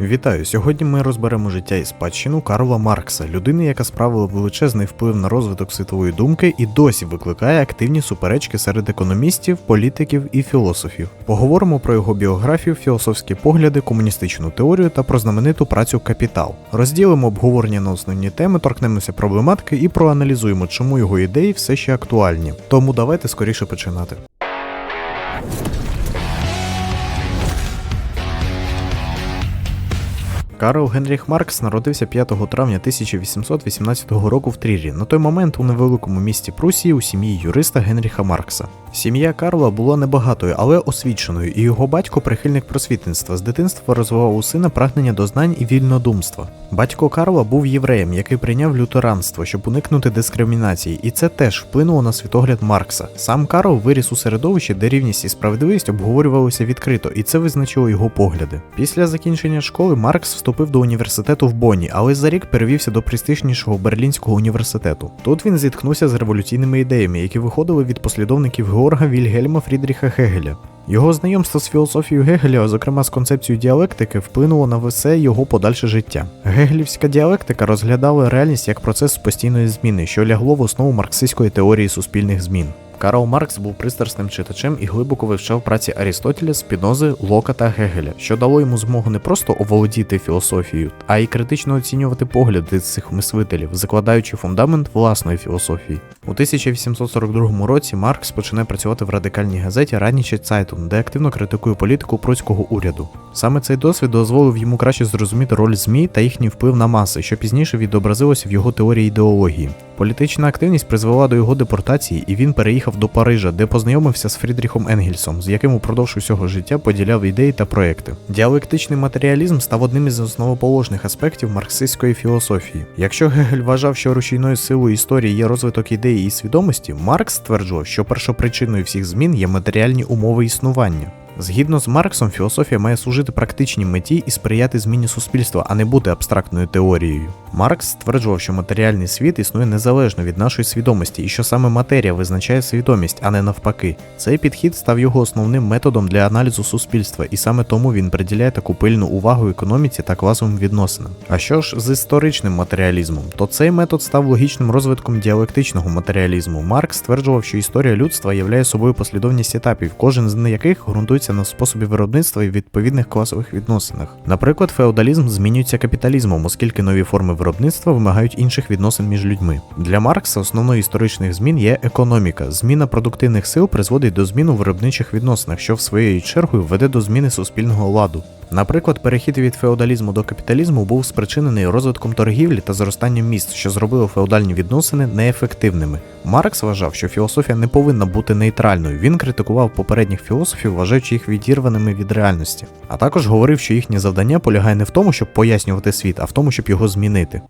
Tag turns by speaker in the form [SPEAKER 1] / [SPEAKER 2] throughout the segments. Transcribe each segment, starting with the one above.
[SPEAKER 1] Вітаю! Сьогодні ми розберемо життя і спадщину Карла Маркса, людини, яка справила величезний вплив на розвиток світової думки і досі викликає активні суперечки серед економістів, політиків і філософів. Поговоримо про його біографію, філософські погляди, комуністичну теорію та про знамениту працю Капітал. Розділимо обговорення на основні теми, торкнемося проблематики і проаналізуємо, чому його ідеї все ще актуальні. Тому давайте скоріше починати. Карл Генріх Маркс народився 5 травня 1818 року в Трірі, на той момент у невеликому місті Прусії у сім'ї юриста Генріха Маркса. Сім'я Карла була небагатою, але освіченою, і його батько прихильник просвітництва. З дитинства розвивав у сина прагнення до знань і вільнодумства. Батько Карла був євреєм, який прийняв лютеранство, щоб уникнути дискримінації, і це теж вплинуло на світогляд Маркса. Сам Карл виріс у середовищі, де рівність і справедливість обговорювалися відкрито, і це визначило його погляди. Після закінчення школи Маркс вступив до університету в Бонні, але за рік перевівся до престижнішого Берлінського університету. Тут він зіткнувся з революційними ідеями, які виходили від послідовників Георга Вільгельма Фрідріха Гегеля. Його знайомство з філософією Гегеля, зокрема з концепцією діалектики, вплинуло на все його подальше життя. Гегелівська діалектика розглядала реальність як процес постійної зміни, що лягло в основу марксистської теорії суспільних змін. Карл Маркс був пристрасним читачем і глибоко вивчав праці Арістотеля, Спінози, Лока та Гегеля, що дало йому змогу не просто оволодіти філософією, а й критично оцінювати погляди цих мислителів, закладаючи фундамент власної філософії. У 1842 році Маркс починає працювати в радикальній газеті Раніче Цайтун, де активно критикує політику пруського уряду. Саме цей досвід дозволив йому краще зрозуміти роль ЗМІ та їхній вплив на маси, що пізніше відобразилося в його теорії ідеології. Політична активність призвела до його депортації, і він переїхав до Парижа, де познайомився з Фрідріхом Енгельсом, з яким упродовж усього життя поділяв ідеї та проекти. Діалектичний матеріалізм став одним із основоположних аспектів марксистської філософії. Якщо Гегель вважав, що рушійною силою історії є розвиток ідеї і свідомості, Маркс стверджував, що першопричиною всіх змін є матеріальні умови існування. Згідно з Марксом, філософія має служити практичній меті і сприяти зміні суспільства, а не бути абстрактною теорією. Маркс стверджував, що матеріальний світ існує незалежно від нашої свідомості, і що саме матерія визначає свідомість, а не навпаки. Цей підхід став його основним методом для аналізу суспільства, і саме тому він приділяє таку пильну увагу економіці та класовим відносинам. А що ж з історичним матеріалізмом? То цей метод став логічним розвитком діалектичного матеріалізму. Маркс стверджував, що історія людства являє собою послідовність етапів, кожен з яких ґрунтується на способі виробництва і відповідних класових відносинах. Наприклад, феодалізм змінюється капіталізмом, оскільки нові форми виробництва вимагають інших відносин між людьми. Для Маркса основною історичних змін є економіка. Зміна продуктивних сил призводить до змін у виробничих відносинах, що в своєю чергою веде до зміни суспільного ладу. Наприклад, перехід від феодалізму до капіталізму був спричинений розвитком торгівлі та зростанням міст, що зробило феодальні відносини неефективними. Маркс вважав, що філософія не повинна бути нейтральною. Він критикував попередніх філософів, вважаючи їх відірваними від реальності. А також говорив, що їхнє завдання полягає не в тому, щоб пояснювати світ, а в тому, щоб його змінити.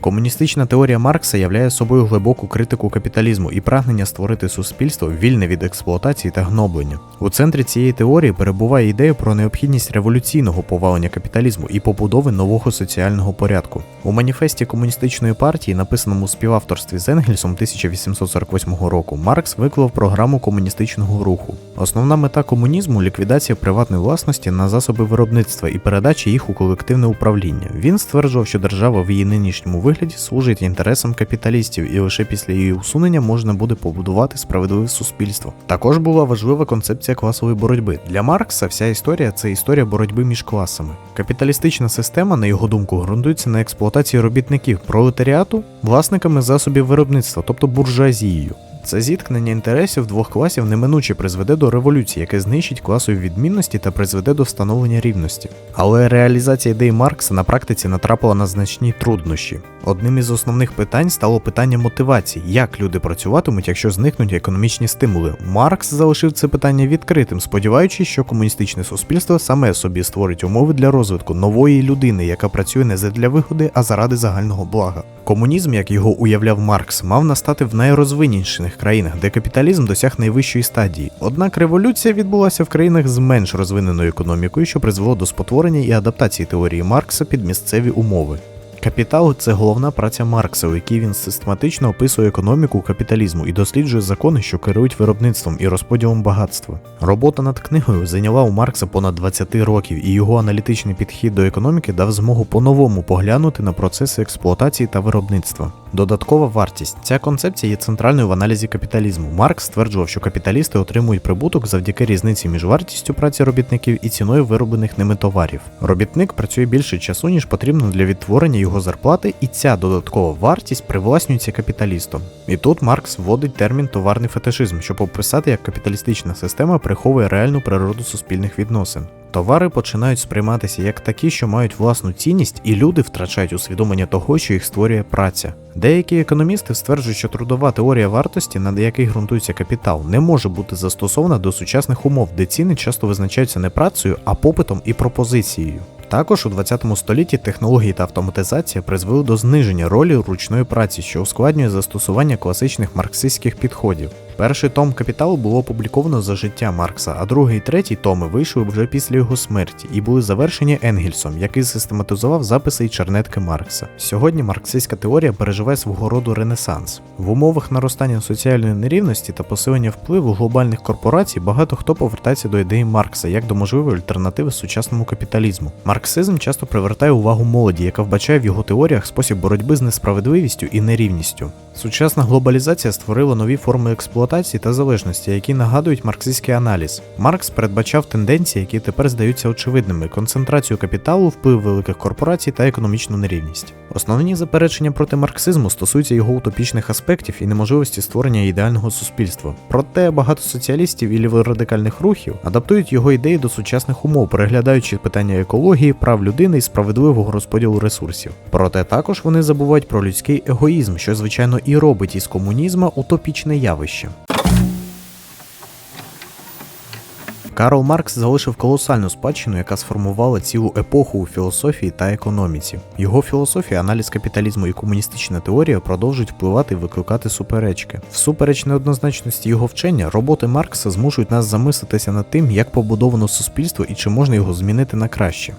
[SPEAKER 1] Комуністична теорія Маркса являє собою глибоку критику капіталізму і прагнення створити суспільство вільне від експлуатації та гноблення. У центрі цієї теорії перебуває ідея про необхідність революційного повалення капіталізму і побудови нового соціального порядку. У маніфесті комуністичної партії, написаному у співавторстві з Енгельсом 1848 року, Маркс виклав програму комуністичного руху. Основна мета комунізму ліквідація приватної власності на засоби виробництва і передача їх у колективне управління. Він стверджував, що держава в її нинішньому вигляді служить інтересам капіталістів, і лише після її усунення можна буде побудувати справедливе суспільство. Також була важлива концепція класової боротьби. Для Маркса вся історія це історія боротьби між класами. Капіталістична система, на його думку, ґрунтується на експлуатації робітників пролетаріату власниками засобів виробництва, тобто буржуазією. Це зіткнення інтересів двох класів неминуче призведе до революції, яке знищить класові відмінності та призведе до встановлення рівності. Але реалізація ідей Маркса на практиці натрапила на значні труднощі. Одним із основних питань стало питання мотивації, як люди працюватимуть, якщо зникнуть економічні стимули. Маркс залишив це питання відкритим, сподіваючись, що комуністичне суспільство саме собі створить умови для розвитку нової людини, яка працює не задля вигоди, а заради загального блага. Комунізм, як його уявляв Маркс, мав настати в найрозвинішених країнах, де капіталізм досяг найвищої стадії. Однак революція відбулася в країнах з менш розвиненою економікою, що призвело до спотворення і адаптації теорії Маркса під місцеві умови. Капітал це головна праця Маркса, у якій він систематично описує економіку капіталізму і досліджує закони, що керують виробництвом і розподілом багатства. Робота над книгою зайняла у Маркса понад 20 років, і його аналітичний підхід до економіки дав змогу по-новому поглянути на процеси експлуатації та виробництва. Додаткова вартість. Ця концепція є центральною в аналізі капіталізму. Маркс стверджував, що капіталісти отримують прибуток завдяки різниці між вартістю праці робітників і ціною вироблених ними товарів. Робітник працює більше часу, ніж потрібно для відтворення його зарплати, і ця додаткова вартість привласнюється капіталістом. І тут Маркс вводить термін товарний фетишизм, щоб описати, як капіталістична система приховує реальну природу суспільних відносин. Товари починають сприйматися як такі, що мають власну цінність, і люди втрачають усвідомлення того, що їх створює праця. Деякі економісти стверджують, що трудова теорія вартості, на якій ґрунтується капітал, не може бути застосована до сучасних умов, де ціни часто визначаються не працею, а попитом і пропозицією. Також у 20 столітті технології та автоматизація призвели до зниження ролі ручної праці, що ускладнює застосування класичних марксистських підходів. Перший том капіталу було опубліковано за життя Маркса, а другий і третій томи вийшли вже після його смерті і були завершені Енгельсом, який систематизував записи і чернетки Маркса. Сьогодні марксистська теорія переживає свого роду ренесанс. В умовах наростання соціальної нерівності та посилення впливу глобальних корпорацій багато хто повертається до ідеї Маркса як до можливої альтернативи сучасному капіталізму. Марксизм часто привертає увагу молоді, яка вбачає в його теоріях спосіб боротьби з несправедливістю і нерівністю. Сучасна глобалізація створила нові форми експлуатації та залежності, які нагадують марксистський аналіз. Маркс передбачав тенденції, які тепер здаються очевидними: концентрацію капіталу, вплив великих корпорацій та економічну нерівність. Основні заперечення проти марксизму стосуються його утопічних аспектів і неможливості створення ідеального суспільства. Проте багато соціалістів і ліворадикальних рухів адаптують його ідеї до сучасних умов, переглядаючи питання екології, прав людини і справедливого розподілу ресурсів. Проте також вони забувають про людський егоїзм, що звичайно і робить із комунізма утопічне явище. Карл Маркс залишив колосальну спадщину, яка сформувала цілу епоху у філософії та економіці. Його філософія, аналіз капіталізму і комуністична теорія продовжують впливати і викликати суперечки. Всупереч неоднозначності його вчення, роботи Маркса змушують нас замислитися над тим, як побудовано суспільство і чи можна його змінити на краще.